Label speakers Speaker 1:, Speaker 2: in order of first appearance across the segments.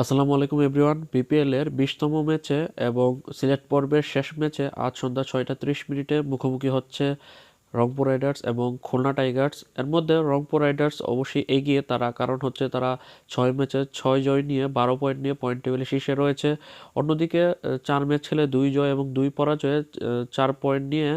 Speaker 1: আসসালামু আলাইকুম, everyone. BPL এর বিশতম ম্যাচে এবং সিলেট পর্বের শেষ ম্যাচে আজ সন্ধ্যা ছয়টা ত্রিশ মিনিটে মুখোমুখি হচ্ছে রংপুর রাইডার্স এবং খুলনা টাইগার্স। এর মধ্যে রংপুর রাইডার্স অবশ্যই এগিয়ে তারা, কারণ হচ্ছে তারা ছয় ম্যাচে ছয় জয় নিয়ে, বারো পয়েন্ট নিয়ে পয়েন্ট টেবিলে শীর্ষে রয়েছে। অন্যদিকে চার ম্যাচ খেলে দুই জয় এবং দুই পরাজয়ে চার পয়েন্ট নিয়ে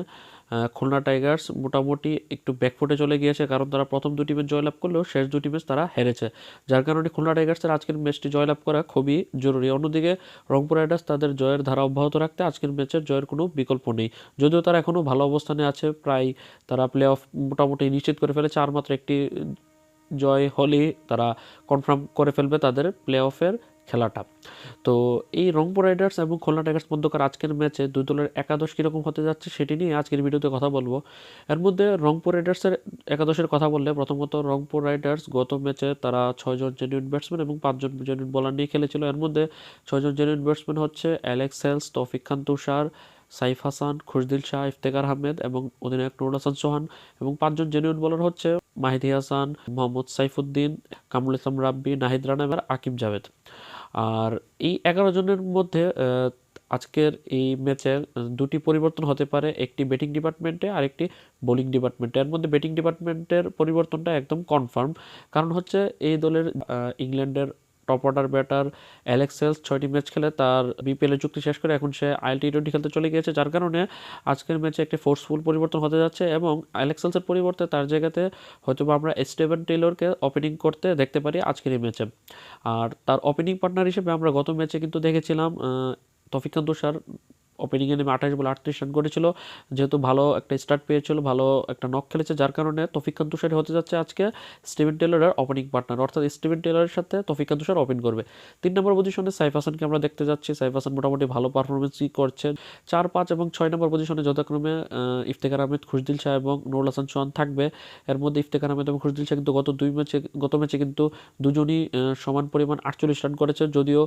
Speaker 1: খুলনা টাইগার্স মোটামুটি একটু ব্যাকফুটে চলে গিয়েছে, কারণ তারা প্রথম দুটি ম্যাচ জয়লাভ করলেও শেষ দুটি ম্যাচ তারা হেরেছে। যার কারণে খুলনা টাইগার্সের আজকের ম্যাচটি জয়লাভ করা খুবই জরুরি। অন্যদিকে রংপুর রাইডার্স তাদের জয়ের ধারা অব্যাহত রাখতে আজকের ম্যাচের জয়ের কোনো বিকল্প নেই। যদিও তারা এখনও ভালো অবস্থানে আছে, প্রায় তারা প্লে অফ মোটামুটি নিশ্চিত করে ফেলেছে, আর মাত্র একটি জয় হলেই তারা কনফার্ম করে ফেলবে তাদের প্লে অফের খেলাটা। তো এই রংপুর রাইডার্স এবং খুলনা টাইগার্স মধ্যকার আজকের ম্যাচে দুই দলের একাদশ কীরকম হতে যাচ্ছে সেটি নিয়ে আজকের ভিডিওতে কথা বলব। এর মধ্যে রংপুর রাইডার্সের একাদশের কথা বললে প্রথমত রংপুর রাইডার্স গত ম্যাচে তারা ছয়জন জেনুইন ব্যাটসম্যান এবং পাঁচজন জেনুইন বলার নিয়ে খেলেছিল। এর মধ্যে ছয়জন জেনুইন ব্যাটসম্যান হচ্ছে অ্যালেক্স সেলস তৌফিক খান তুষার সাইফ হাসান, খুশদিল শাহ ইফতেকার আহমেদ এবং অধিনায়ক নুরুল হাসান সোহান এবং পাঁচজন জেনুইন বোলার হচ্ছে মাহিদি হাসান, মোহাম্মদ সাইফুদ্দিন, কামরুল ইসলাম রাব্বি, নাহিদ রানা এবং আকিব জাভেদ। আর এই এগারো জনের মধ্যে আজকের এই ম্যাচে দুটি পরিবর্তন হতে পারে, একটি ব্যাটিং ডিপার্টমেন্টে আর একটি বোলিং ডিপার্টমেন্টে এর মধ্যে ব্যাটিং ডিপার্টমেন্টের পরিবর্তনটা একদম কনফার্ম কারণ হচ্ছে এই দলের ইংল্যান্ডের টপ অর্ডার ব্যাটার অ্যালেক্সেলস ছয়টি ম্যাচ খেলে তার বিপিএল এর চুক্তি শেষ করে এখন সে আইএল টি টোয়েন্টি খেলতে চলে গিয়েছে, যার কারণে আজকের ম্যাচে একটি ফোর্সফুল পরিবর্তন হতে যাচ্ছে এবং অ্যালেক্সেলসের পরিবর্তে তার জায়গাতে হয়তো আমরা স্টেভেন টেলরকে ওপেনিং করতে দেখতে পারি আজকের এই ম্যাচে আর তার ওপেনিং পার্টনার হিসেবে আমরা গত ম্যাচে কিন্তু দেখেছিলাম তফিকান্ত তৌফিক তুষার ওপেনিংয়ে নেমে আঠাশ বলে আটত্রিশ রান করেছিল যেহেতু ভালো একটা স্টার্ট পেয়েছিল, ভালো একটা নক খেলেছে, যার কারণে তৌফিক খান তুষারি হতে যাচ্ছে আজকে স্টিভেন টেলরের ওপেনিং পার্টনার অর্থাৎ স্টিভেন টেলরের সাথে তৌফিক খান তুষার ওপেন করবে। তিন নম্বর পজিশনে সাইফ হাসানকে আমরা দেখতে যাচ্ছি। সাইফ হাসান মোটামুটি ভালো পারফরমেন্সই করছেন চার, পাঁচ এবং ছয় নম্বর পজিশনে যথাক্রমে ইফতেখার আহমেদ, খুশদিল শাহ এবং নুরুল হাসান চৌহান থাকবে। এর মধ্যে ইফতেখার আহমেদ এবং খুশদিল শাহ কিন্তু গত দুই ম্যাচে, গত ম্যাচে কিন্তু দুজনই সমান পরিমাণ আটচল্লিশ রান করেছে। যদিও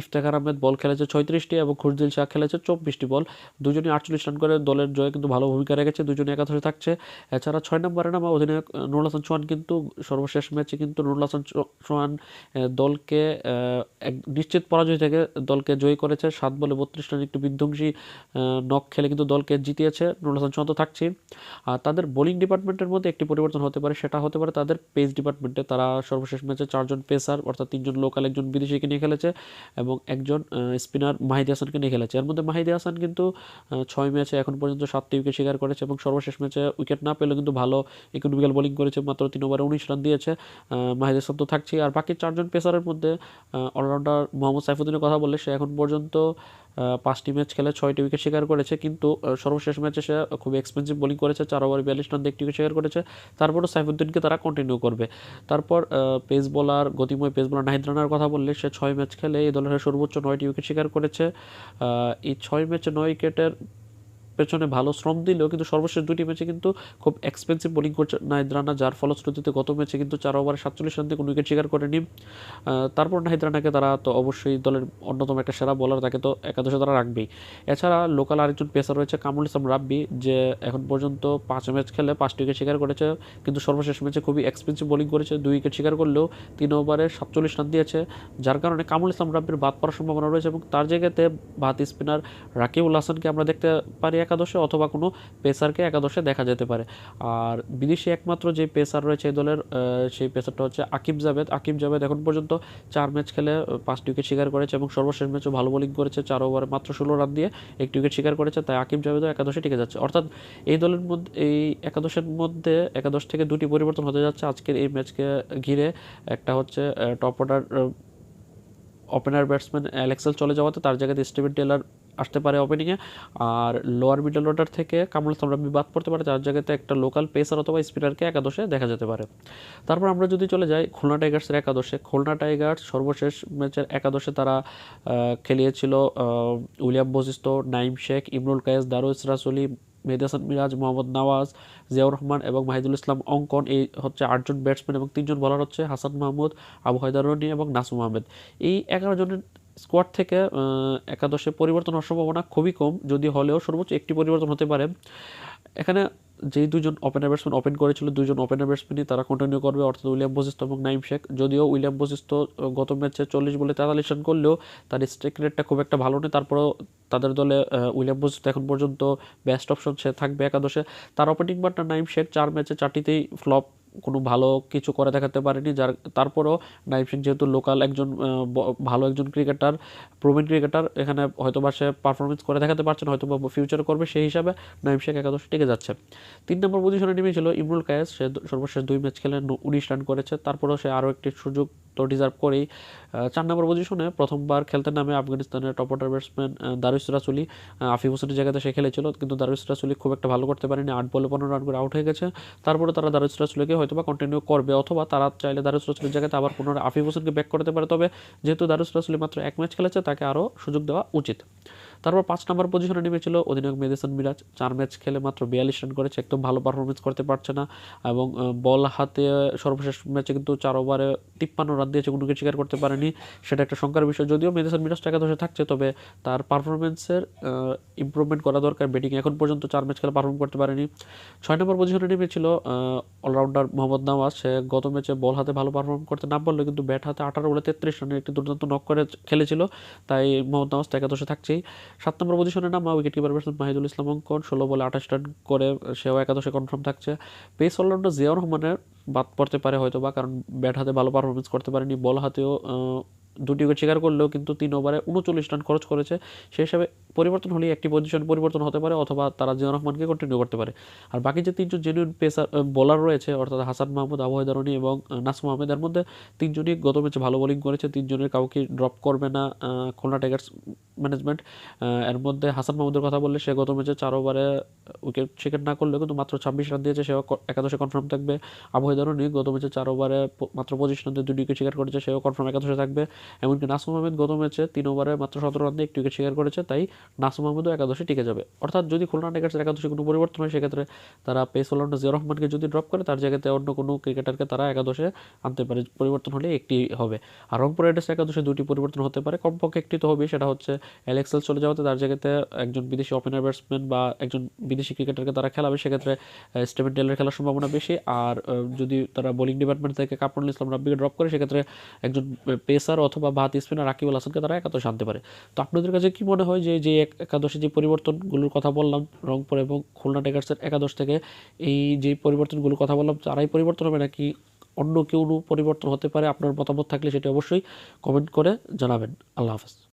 Speaker 1: ইফতেখার আহমেদ বল খেলেছে ছয়ত্রিশটি এবং খুশদিল শাহ খেলেছে চব্বিশটি বল। দুজনই আটচল্লিশ রান করে দলের জয়ে কিন্তু ভালো ভূমিকা রেখেছে দুজনে একাদশে থাকছে। এছাড়া ছয় নম্বরে নামা অধিনায়ক নুরুল হাসান চৌহান কিন্তু সর্বশেষ ম্যাচে কিন্তু নুরুল হাসান চৌহান দলকে এক নিশ্চিত পরাজয় থেকে দলকে জয়ী করেছে। সাত বলে বত্রিশ রান একটু বিধ্বংসী নক খেলে কিন্তু দলকে জিতিয়েছে। নুরুল হাসান চৌহান তো থাকছে আর তাদের বোলিং ডিপার্টমেন্টের মধ্যে একটি পরিবর্তন হতে পারে, সেটা হতে পারে তাদের পেস ডিপার্টমেন্টে। তারা সর্বশেষ ম্যাচে চারজন পেসার, অর্থাৎ তিনজন লোকাল, একজন বিদেশিকে নিয়ে খেলেছে এবং একজন স্পিনার মাহিদি হাসানকে নিয়ে খেলেছে। মধ্যে মাহিদি হাসান কিন্তু ছয় ম্যাচে এখন পর্যন্ত সাতটি উইকেট শিকার করেছে এবং সর্বশেষ ম্যাচে উইকেট না পেলে কিন্তু ভালো ইকোনমিক্যাল বোলিং করেছে, মাত্র তিন ওভারে উনিশ রান দিয়েছে। মাহিদি হাসান তো থাকছে আর বাকি চারজন পেসারের মধ্যে অলরাউন্ডার মোহাম্মদ সাইফুদ্দিনের কথা বললে, সে এখন পর্যন্ত পাঁচটি ম্যাচ খেলে ছয়টি উইকেট শিকার করেছে, কিন্তু সর্বশেষ ম্যাচে সে খুব এক্সপেন্সিভ বোলিং করেছে, চার ওভার বিয়াল্লিশ রান একটি উইকেট শিকার করেছে, তারপরও সাইফুদ্দিনকে তারা কন্টিনিউ করবে। তারপর পেস বলার গতিময় পেস বোলার নাহিদ রানার কথা বললে, সে ছয় ম্যাচ খেলে এই দলের সর্বোচ্চ নয়টি উইকেট শিকার করেছে। এই ছয় ম্যাচে নয় উইকেটের পেছনে ভালো শ্রম দিলেও কিন্তু সর্বশেষ দুটি ম্যাচে কিন্তু খুব এক্সপেন্সিভ বোলিং করছে নাহিদ রানা, যার ফলশ্রুতিতে গত ম্যাচে কিন্তু চার ওভারে সাতচল্লিশ রান দিয়ে কোনো উইকেট শিকার করেনি। তারপর নাহিদ রানাকে তারা তো অবশ্যই দলের অন্যতম একটা সেরা বলার তাকে তো একাদশে তারা রাখবেই। এছাড়া লোকাল আরেকজন পেসার রয়েছে কামরুল ইসলাম রাব্বি, যে এখন পর্যন্ত পাঁচ ম্যাচ খেলে পাঁচটি উইকেট শিকার করেছে, কিন্তু সর্বশেষ ম্যাচে খুবই এক্সপেন্সিভ বোলিং করেছে, দুই উইকেট শিকার করলেও তিন ওভারে সাতচল্লিশ রান দিয়েছে। যার কারণে কামরুল ইসলাম রাব্বির বাদ পড়ার সম্ভাবনা রয়েছে এবং তার জায়গাতে বাদ স্পিনার রাকিবুল হাসানকে আমরা দেখতে পারি। একাদশে অথবা কোনো পেসারকে একাদশে দেখা যেতে পারে। আর বিদেশি একমাত্র যে পেসার রয়েছে এই দলের সেই পেসারটা হচ্ছে আকিব জাভেদ। আকিব জাভেদ এখন পর্যন্ত চার ম্যাচ খেলে পাঁচটি উইকেট শিকার করেছে এবং সর্বশেষ ম্যাচও ভালো বোলিং করেছে, চার ওভারে মাত্র ষোলো রান দিয়ে একটি উইকেট শিকার করেছে, তাই আকিব জাভেদও একাদশে টিকে যাচ্ছে। অর্থাৎ এই দলের মধ্যে এই একাদশের মধ্যে একাদশ থেকে দুটি পরিবর্তন হতে যাচ্ছে। আজকের এই ম্যাচকে ঘিরে একটা হচ্ছে টপ অর্ডার ওপেনার ব্যাটসম্যান অ্যালেক্সেল চলে যাওয়াতে তার জায়গাতে স্টিভেন টেলার আসতে পারে ওপেনিংয়ে আর লোয়ার মিডল অর্ডার থেকে কামরুল ইসলাম বাদ পড়তে পারে তার জায়গাতে একটা লোকাল পেসার অথবা স্পিনারকে একাদশে দেখা যেতে পারে। তারপর আমরা যদি চলে যাই খুলনা টাইগার্সের একাদশে। খুলনা টাইগার্স সর্বশেষ ম্যাচের একাদশে তারা খেলিয়েছিল উইলিয়াম বজিস্তো নাইম শেখ, ইমরুল কায়েস দারুস রাসুলি, মেহেদি হাসান মিরাজ, মোহাম্মদ নওয়াজ, জিয়াউর রহমান এবং মাহিদুল ইসলাম অঙ্কন। এই হচ্ছে আটজন ব্যাটসম্যান এবং তিনজন বলার হচ্ছে হাসান মাহমুদ, আবু হায়দার রনি এবং নাসুম আহমেদ। এই এগারো জনের স্কোয়াড থেকে একাদশে পরিবর্তন হওয়ার সম্ভাবনা খুবই কম, যদি হলেও সর্বোচ্চ একটি পরিবর্তন হতে পারে। এখানে যেই দুজন ওপেনার ব্যাটসম্যান ওপেন করেছিল, দুজন ওপেনার ব্যাটসম্যানই তারা কন্টিনিউ করবে, অর্থাৎ উইলিয়াম বশিষ্ঠ এবং নাইম শেখ। যদিও উইলিয়াম বশিষ্ঠ গত ম্যাচে চল্লিশ বলে তেতাল্লিশ রান করলেও তার স্ট্রাইক রেটটা খুব একটা ভালো নেই তারপরেও তাদের দলে উইলিয়াম বশিষ্ঠ এখন পর্যন্ত বেস্ট অপশন সে থাকবে একাদশে। তার ওপেনিং পার্টনার নাইম শেখ, চার ম্যাচে চারটিতেই ফ্লপ কোনো ভালো কিছু করে দেখাতে পারেনি। যার, তারপরও নাইম শেখ যেহেতু লোকাল একজন ভালো একজন ক্রিকেটার, প্রবীণ ক্রিকেটার, এখানে হয়তো বা সে পারফরমেন্স করে দেখাতে পারছে না হয়তো বা ফিউচার করবে, সেই হিসাবে নাইম শেখ একাদশ টিকে যাচ্ছে। তিন নম্বর পজিশনে নেমেছিল ইমরুল কায়েস, সে সর্বশেষ দুই ম্যাচ খেলে উনিশ রান করেছে। তারপরেও সে আরও একটি সুযোগ তো ডিজার্ভ করেই চার নম্বর পজিশনে প্রথমবার খেলতে নামে আফগানিস্তানের top order batsman Darwish Rasooli. Afif হোসেনের জায়গাতে সে খেলেছিল, কিন্তু দারুস রাসুলি খুব একটা ভালো করতে পারেনি। আট বলে পনেরো রান করে আউট হয়ে গেছে। তারপরে তারা দারুস রাসুলিকে হয়তো বা কন্টিনিউ করবে, অথবা তারা চাইলে দারুস রাসুলির জায়গাতে আবার পুনরায় আফিফ হোসেনকে ব্যাক করতে পারে। তবে যেহেতু দারুস রাসুলি মাত্র এক ম্যাচ খেলেছে, তাকে আরও সুযোগ দেওয়া উচিত। তারপর পাঁচ নম্বর পজিশনে নেমেছিল অধিনায়ক মেদিসন মিরাজ। চার ম্যাচ খেলে মাত্র বিয়াল্লিশ রান করেছে, একদম ভালো পারফরমেন্স করতে পারছে না। এবং বল হাতে সর্বশেষ ম্যাচে কিন্তু চার ওভারে তিপ্পান্ন রান দিয়েছে, কোনো স্বীকার করতে পারেনি। সেটা একটা শঙ্কার বিষয়। যদিও মেদিসন মিরাজ একাদশে থাকছে, তবে তার পারফরমেন্সের ইমপ্রুভমেন্ট করা দরকার। ব্যাটিং এখন পর্যন্ত চার ম্যাচ খেলে পারফর্ম করতে পারেনি। ছয় নম্বর পজিশনে নেমেছিল অলরাউন্ডার মোহাম্মদ নওয়াজ, সে গত ম্যাচে বল হাতে ভালো পারফর্ম করতে না পারলেও কিন্তু ব্যাট হাতে আঠারো বলে তেত্রিশ রানের একটি দুর্দান্ত নক করে খেলেছিল। তাই মোহাম্মদ তো একাদশে থাকছেই। সাত নম্বর পজিশনে নামা wicket keeper batsman Mahidul Islam Ankon. ষোলো বলে আঠাশ রান করে সেও একাদশে কনফার্ম থাকছে। পেস অলরাউন্ডার জিয়াউর রহমানের বাদ পড়তে পারে হয়তো বা কারণ ব্যাট হাতে ভালো পারফরমেন্স করতে পারেনি, বল হাতেও দুটি উইকেট শিকার করলেও কিন্তু তিন ওভারে উনচল্লিশ রান খরচ করেছে। সেই হিসাবে পরিবর্তন হলেই একটি পজিশন পরিবর্তন হতে পারে অথবা তারা জিয়াউর রহমানকে কন্টিনিউ করতে পারে। আর বাকি যে তিনজন জেনুইন পেসার বোলার রয়েছে, অর্থাৎ হাসান মাহমুদ, আবু হায়দারনি এবং নাসিম আহমেদ, এর মধ্যে তিনজনই গত ম্যাচে ভালো বোলিং করেছে, তিনজনের কাউকে ড্রপ করবে না খুলনা টাইগার্স ম্যানেজমেন্ট এর মধ্যে হাসান মাহমুদের কথা বললে সে গত ম্যাচে চার ওভারে উইকেট শিকার না করলেও কিন্তু মাত্র ছাব্বিশ রান দিয়েছে, সেও একাদশে কনফার্ম থাকবে। আবু হায়দারনি গত ম্যাচে চার ওভারে মাত্র পঁচিশ রান দিয়ে দুটি উইকেট শিকার করেছে, সেও কনফার্ম একাদশে থাকবে। এমনকি নাসিম আহমেদ গত ম্যাচে তিন ওভারে মাত্র সতেরো রান দিয়ে একটি উইকেট শিকার করেছে, তাই নাসিম আহমেদও একাদশে টিকে যাবে। অর্থাৎ যদি খুলনা টাইগার্সের একাদশে কোনো পরিবর্তন হয়, সেক্ষেত্রে তারা পেস অলরাউন্ডার জিয়া রহমানকে যদি ড্রপ করে, তার জায়গাতে অন্য কোনো ক্রিকেটারকে তারা একাদশে আনতে পারে। পরিবর্তন হলে একটি হবে। আর রংপুর রাইডার্স একাদশে দুটি পরিবর্তন হতে পারে। কমপক্ষে একটি তো হবে সেটা হচ্ছে অ্যালেক্সেল চলে যাওয়াতে তার জায়গাতে একজন বিদেশি ওপেনার ব্যাটসম্যান বা একজন বিদেশি ক্রিকেটারকে তারা খেলাবে, সেক্ষেত্রে স্টেভেন টেলের খেলার সম্ভাবনা বেশি। আর যদি তারা বোলিং ডিপার্টমেন্ট থেকে কাপড়ুল ইসলাম রাব্বিকে ড্রপ করে, সেক্ষেত্রে একজন পেসার অথবা ভাত স্পিনার রাকিবুল হাসানকে তারা একাদশ আনতে পারে। তো আপনাদের কাছে কি মনে হয় যে যে এক- একাদশে যে পরিবর্তনগুলোর কথা বললাম, রংপুর এবং খুলনা টাইগার্সের একাদশ থেকে এই যে পরিবর্তনগুলোর কথা বললাম, তারাই পরিবর্তন হবে নাকি অন্য কেউ পরিবর্তন হতে পারে? আপনার মতামত থাকলে সেটি অবশ্যই কমেন্ট করে জানাবেন। আল্লাহ হাফেজ।